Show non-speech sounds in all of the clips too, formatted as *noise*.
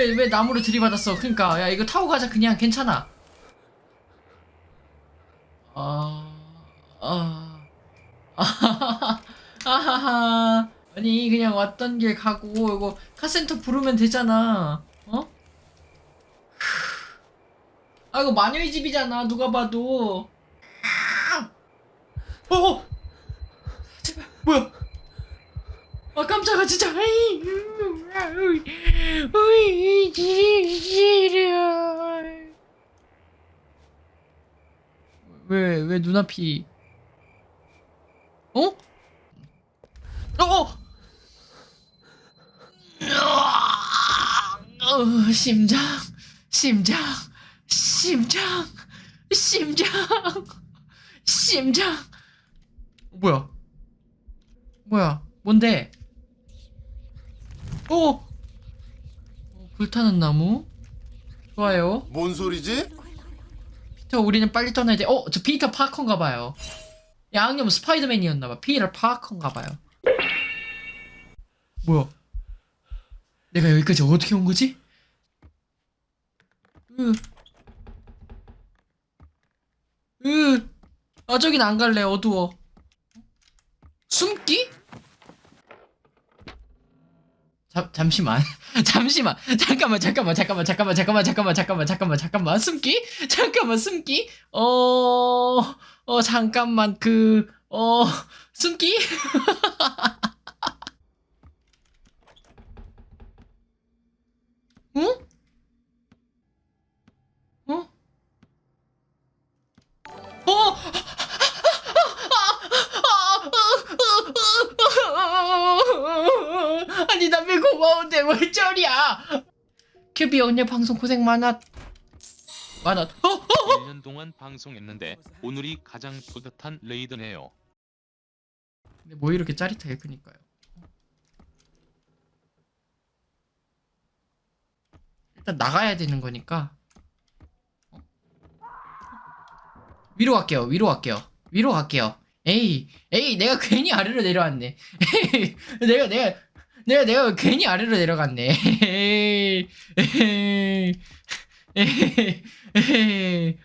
왜 왜 나무를 들이받았어? 그러니까 야 이거 타고 가자 그냥 괜찮아. 아, 아, 아하하, 아하하. 아니 그냥 왔던 길 가고 이거 카센터 부르면 되잖아. 어? 아 이거 마녀의 집이잖아 누가 봐도. 어, 어, 제발 뭐야? 아 깜짝아 진짜. 어이, 지려. 왜, 왜 눈앞이. 어? 어! 어, 심장, 심장, 심장, 심장, 심장. 뭐야? 뭐야? 뭔데? 어? 어, 불타는 나무? 좋아요. 뭔 소리지? 피터 우리는 빨리 떠나야 돼. 어, 저 피터 파커인가 봐요. 양념 스파이더맨이었나 봐. 피터 파커인가 봐요. 뭐야? 내가 여기까지 어떻게 온 거지? 으. 으. 아, 저긴 안 갈래. 어두워. 숨기? 잠, 잠시만. *laughs* 잠시만. 잠깐만, 잠깐만, 잠깐만, 잠깐만, 잠깐만, 잠깐만, 잠깐만, 잠깐만, 잠깐만. 숨기? *laughs* 잠깐만, 숨기? 어, 어, 잠깐만, 그, 어, 숨기? *laughs* 어? 쩔이야 큐비 오늘 방송 고생 많았 많았 어? 어? 1년 동안 방송했는데 오늘이 가장 뿌듯한 레이드네요. 근데 뭐 이렇게 짜릿해 그니까요 일단 나가야 되는 거니까 어? 위로 갈게요 위로 갈게요 위로 갈게요 에이 에이 내가 괜히 아래로 내려왔네 *laughs* 에이 내가 내가 내가 내가 괜히 아래로 내려갔네 에이 에이 에이 에이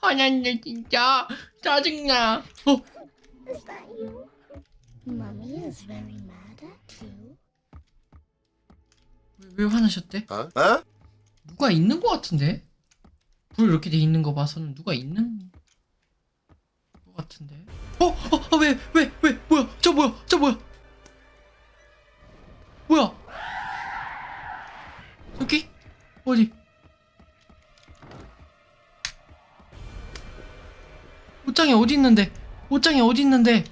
화났네 진짜 짜증나 어 Is that you? Mummy is very mad at you. 왜, 왜 화나셨대? 어? 어? 누가 있는 것 같은데? 불 이렇게 돼 있는 거 봐서는 누가 있는 것 같은데? 어? 어? 어? 왜? 왜? 왜? 뭐야? 저 뭐야? 저 뭐야? 뭐야? 저기? 어디? 옷장이 어디 있는데? 옷장이 어디 있는데?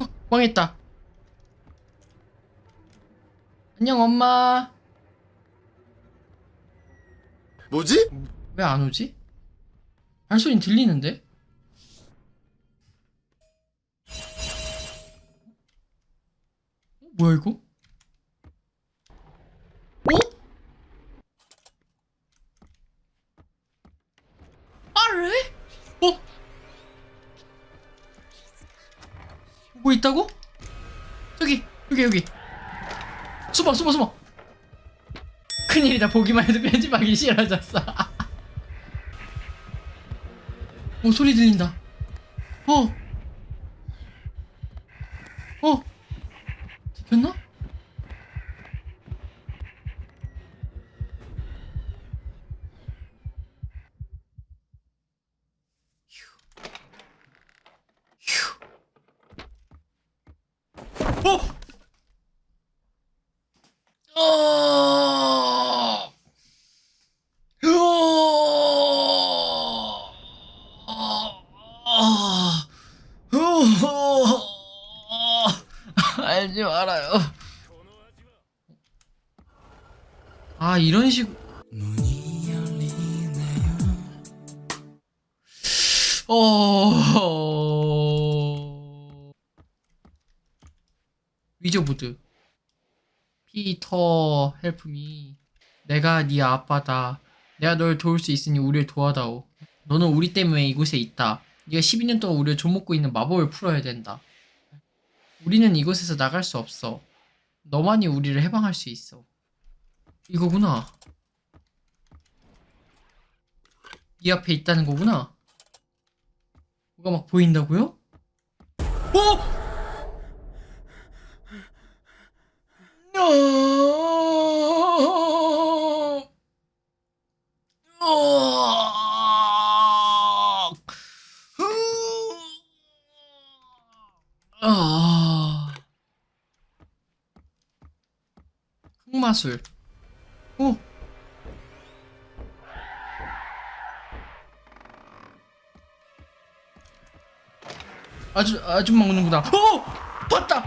어? 망했다. 안녕 엄마. 뭐지? 왜 안 오지? 발소리 들리는데? 뭐야 이거? 어? 아래? 어? 뭐 있다고? 저기 여기 여기 숨어 숨어 숨어 큰일이다 보기만 해도 편집하기 싫어졌어 *laughs* 어 소리 들린다 어 어? 들켰나? 휴. 휴. 어! 어! 알지 말아요. 아 이런 식. 어. 위저보드. 피터 헬프미. 내가 네 아빠다. 내가 널 도울 수 있으니 우리를 도와다오. 너는 우리 때문에 이곳에 있다. 네가 12년 동안 우리를 좀먹고 있는 마법을 풀어야 된다. 우리는 이곳에서 나갈 수 없어. 너만이 우리를 해방할 수 있어. 이거구나. 이 앞에 있다는 거구나. 뭐가 막 보인다고요? 어? 어! 어! 아. 흑마술. 오. 아주 아줌마 오는구나. 오! 봤다.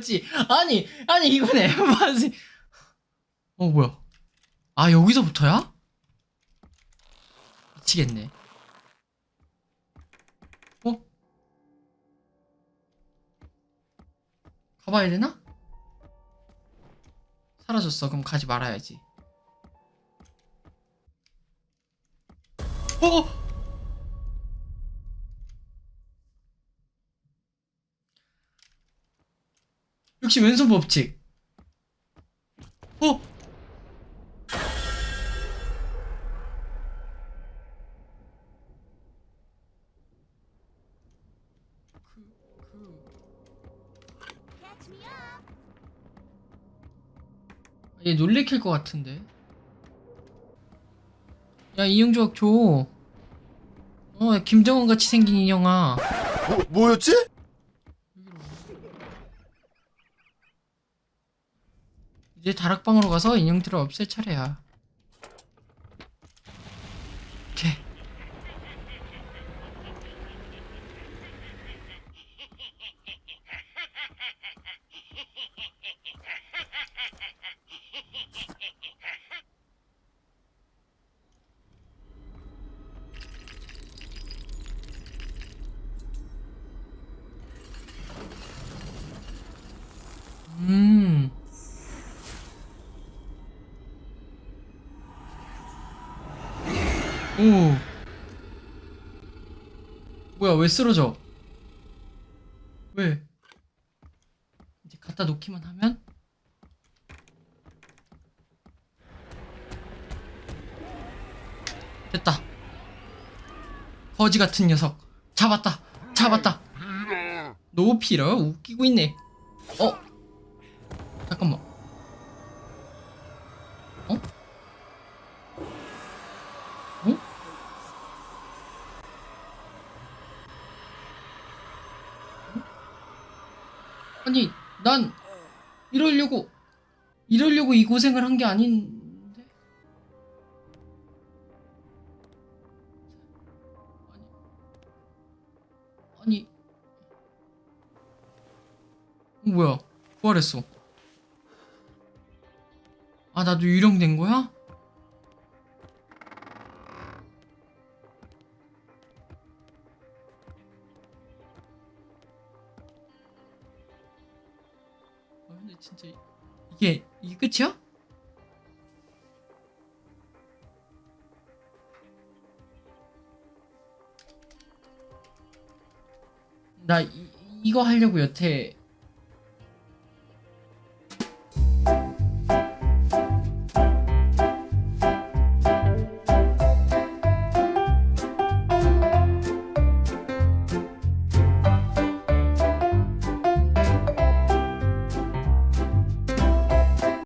에바지. 아니 아니 이건 에바지. 어 뭐야? 아 여기서부터야? 미치겠네. 어? 가봐야 되나? 사라졌어. 그럼 가지 말아야지. 어? 역시 왼손 법칙. 어? up. 얘 놀래킬 것 같은데. 야, 이용조각 줘. 어, 야, 김정은 같이 생긴 인형아. 뭐, 뭐였지? 이제 다락방으로 가서 인형들을 없앨 차례야. 오케이. 음. 오. 뭐야, 왜 쓰러져? 왜? 이제 갖다 놓기만 하면? 됐다. 거지 같은 녀석. 잡았다. 잡았다. 노피러 웃기고 있네. 아니, 난 이러려고 이러려고 이 고생을 한 게 아닌데. 아니, 아니, 어, 뭐야? 부활했어. 아, 나도 유령된 거야? 근데 진짜 이- 이게 이게 끝이야? 나 이, 이거 하려고 여태